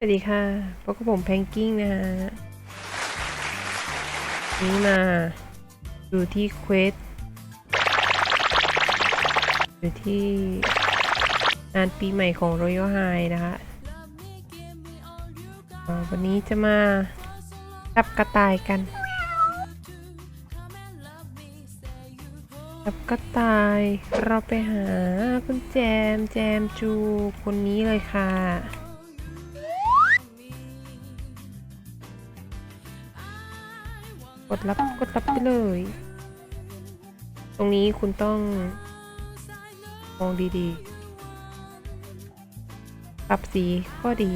สวัสดีค่ะพบกับผมแพงกิ้งนะฮะ นี้มาดูที่เควสอยู่ที่งานปีใหม่ของ Royal High นะคะวันนี้จะมาจับกระต่ายกัน จับกระต่ายเราไปหาคุณแจมแจมจูคนนี้เลยค่ะ กดรับกดรับไปเลย ตรงนี้คุณต้องมองดีๆ ปรับสีก็ดี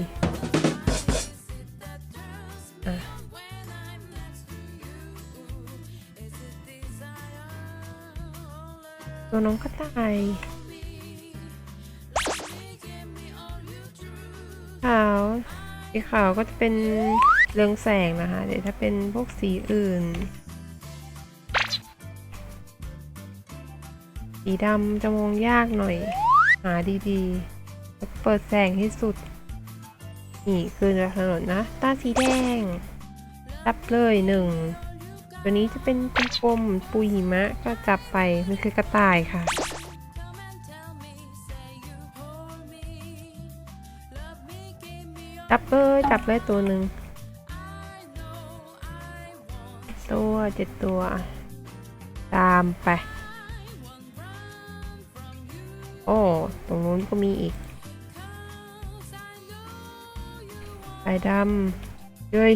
ตัวน้องกระต่ายขาวสีขาวก็จะเป็น เรืองแสงนะคะ เดี๋ยวถ้าเป็นพวกสีอื่น สีดำจะมองยากหน่อย หาดีๆ เปิดแสงให้สุด นี่คือถนนนะ ตาสีแดงจับเลยหนึ่งตัวนี้จะเป็นกลมๆปุยหิมะก็จับไป มันคือกระต่ายค่ะจับเลยจับเลยตัวหนึ่ง ตัวเจ็ดตัว ตามไป โอ้ ตรงนู้นก็มีอีกไปดำเฮ้ย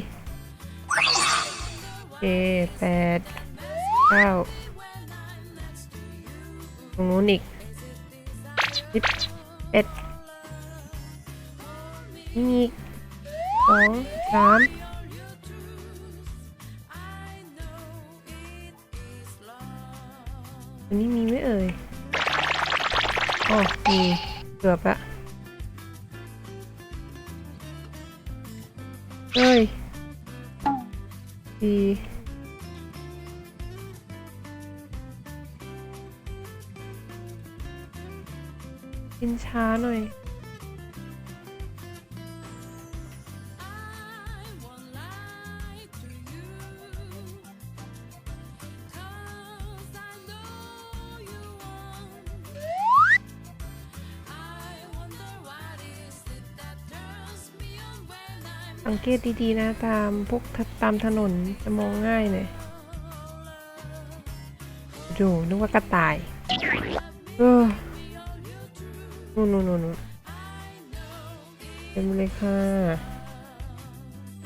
เอแปดเก้าตรงนู้นอีกสิบเอ็ดนี่มีอีกสองสาม อันนี้มีไหมเอ่ยโอ้มีเกือบละเฮ้ยดีกินช้าหน่อย สังเกตดีๆนะตามพวกตามถนนจะมองง่ายหน่อยดูนึกว่ากระต่าย เออนู่นนู่นนู่นนู่นเต็มเลยค่ะ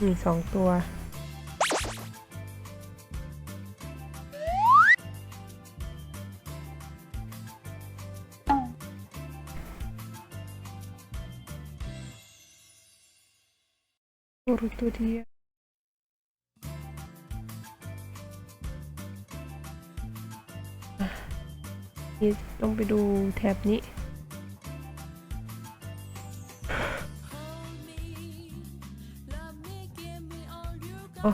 มีสองตัว ตัวรู้ตัวเดียวอะนี่ต้องไปดูแท็บนี้ อ๋อ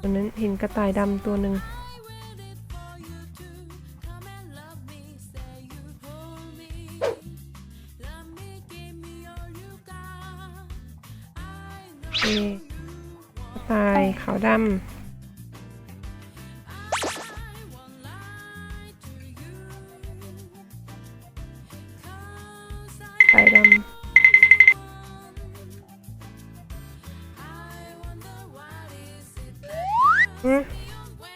วันนั้นเห็นกระต่ายดำตัวหนึ่ง กระต่ายขาวดำสายดำ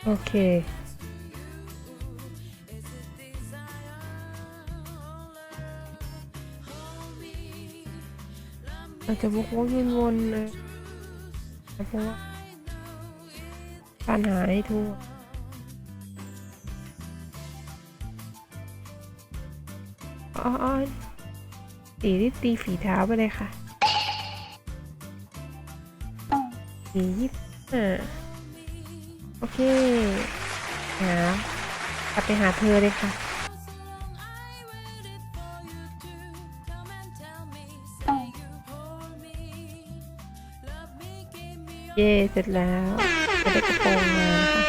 โอเคอาจจะวกวนวนว นๆเลยเพว่าการหาให้ทั่วอ๋อตีที่ตีฝีเท้าไปเลยค่ะสียี่สิบห้าโอเคหากลับไปหาเธอเลยค่ะ เย่เสร็จแล้วก็ได้กระโปรงมาค่ะ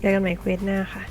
เจอกันใหม่เควสหน้าค่ะ